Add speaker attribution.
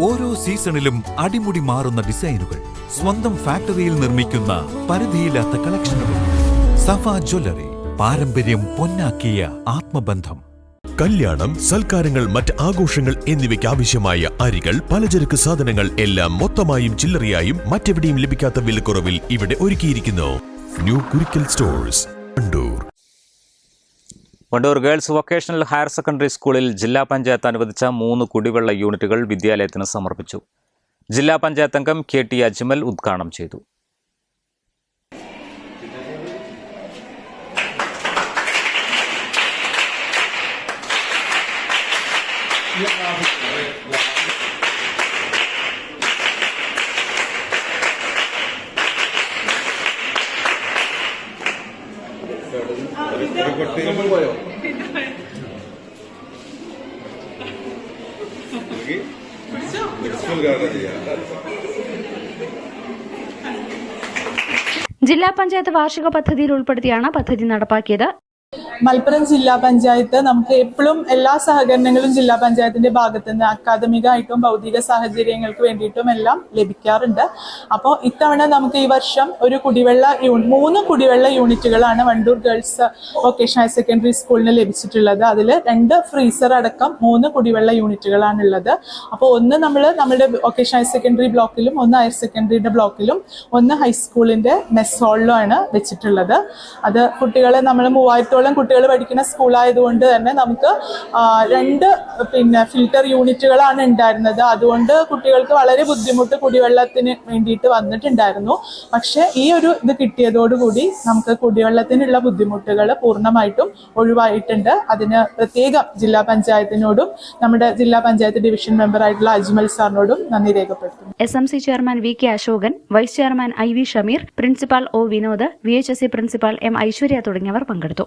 Speaker 1: ഓരോ സീസണിലും അടിമുടി മാറുന്ന ഡിസൈനുകൾ സ്വന്തം ഫാക്ടറിയിൽ നിർമ്മിക്കുന്ന പരിധിയില്ലാത്ത കളക്ഷനുകൾ. സഫ ജ്വല്ലറി പാരമ്പര്യം പൊന്നാക്കിയ ആത്മബന്ധം.
Speaker 2: കല്യാണം സൽക്കാരങ്ങൾ മറ്റ് ആഘോഷങ്ങൾ എന്നിവയ്ക്ക് ആവശ്യമായ അരികൾ പലചരക്ക് സാധനങ്ങൾ എല്ലാം മൊത്തമായും ചില്ലറയായും മറ്റെവിടെയും ലഭിക്കാത്ത വിലക്കുറവിൽ ഇവിടെ ഒരുക്കിയിരിക്കുന്നു. New Kurikkal stores Kandoor
Speaker 3: Wandoor girls vocational higher secondary സ്കൂളിൽ ജില്ലാ പഞ്ചായത്ത് അനുവദിച്ച മൂന്ന് കുടിവെള്ള യൂണിറ്റുകൾ വിദ്യാലയത്തിന് സമർപ്പിച്ചു. ജില്ലാ പഞ്ചായത്ത് അംഗം കെ ടി അജ്മൽ ഉദ്ഘാടനം ചെയ്തു.
Speaker 4: ജില്ലാ പഞ്ചായത്ത് വാർഷിക പദ്ധതിയിൽ ഉൾപ്പെടുത്തിയാണ് പദ്ധതി നടപ്പാക്കിയത്.
Speaker 5: മലപ്പുറം ജില്ലാ പഞ്ചായത്ത് നമുക്ക് എപ്പോഴും എല്ലാ സഹകരണങ്ങളും ജില്ലാ പഞ്ചായത്തിന്റെ ഭാഗത്തു നിന്ന് അക്കാദമികമായിട്ടും ഭൗതിക സാഹചര്യങ്ങൾക്ക് വേണ്ടിയിട്ടും എല്ലാം ലഭിക്കാറുണ്ട്. അപ്പോൾ ഇത്തവണ നമുക്ക് ഈ വർഷം ഒരു കുടിവെള്ള മൂന്ന് കുടിവെള്ള യൂണിറ്റുകളാണ് Wandoor girls vocation higher secondary സ്കൂളിന് ലഭിച്ചിട്ടുള്ളത്. അതിൽ രണ്ട് ഫ്രീസർ അടക്കം മൂന്ന് കുടിവെള്ള യൂണിറ്റുകളാണ് ഉള്ളത് അപ്പോൾ ഒന്ന് നമ്മൾ നമ്മുടെ വൊക്കേഷൻ ഹയർ സെക്കൻഡറി ബ്ലോക്കിലും ഒന്ന് ഹയർ സെക്കൻഡറിയുടെ ബ്ലോക്കിലും ഒന്ന് ഹൈസ്കൂളിന്റെ മെസ് ഹാളിലുമാണ് വെച്ചിട്ടുള്ളത്. അത് കുട്ടികളെ നമ്മൾ മൂവായിരത്തോളം കുട്ടികൾ പഠിക്കുന്ന സ്കൂളായതുകൊണ്ട് തന്നെ നമുക്ക് രണ്ട് പിന്നെ ഫിൽറ്റർ യൂണിറ്റുകളാണ് ഉണ്ടായിരുന്നത്. അതുകൊണ്ട് കുട്ടികൾക്ക് വളരെ ബുദ്ധിമുട്ട് കുടിവെള്ളത്തിന് വേണ്ടിയിട്ട് വന്നിട്ടുണ്ടായിരുന്നു. പക്ഷെ ഈ ഒരു ഇത് കിട്ടിയതോടുകൂടി നമുക്ക് കുടിവെള്ളത്തിനുള്ള ബുദ്ധിമുട്ടുകൾ പൂർണമായിട്ടും ഒഴിവായിട്ടുണ്ട്. അതിന് പ്രത്യേകം ജില്ലാ പഞ്ചായത്തിനോടും നമ്മുടെ ജില്ലാ പഞ്ചായത്ത് ഡിവിഷൻ മെമ്പറായിട്ടുള്ള അജ്മൽ സാറിനോടും നന്ദി രേഖപ്പെടുത്തുന്നു.
Speaker 4: S M C chairman V K Ashokan vice chairman I V Shameer principal O Vinod V H S C principal M Aishwarya തുടങ്ങിയവർ പങ്കെടുത്തു.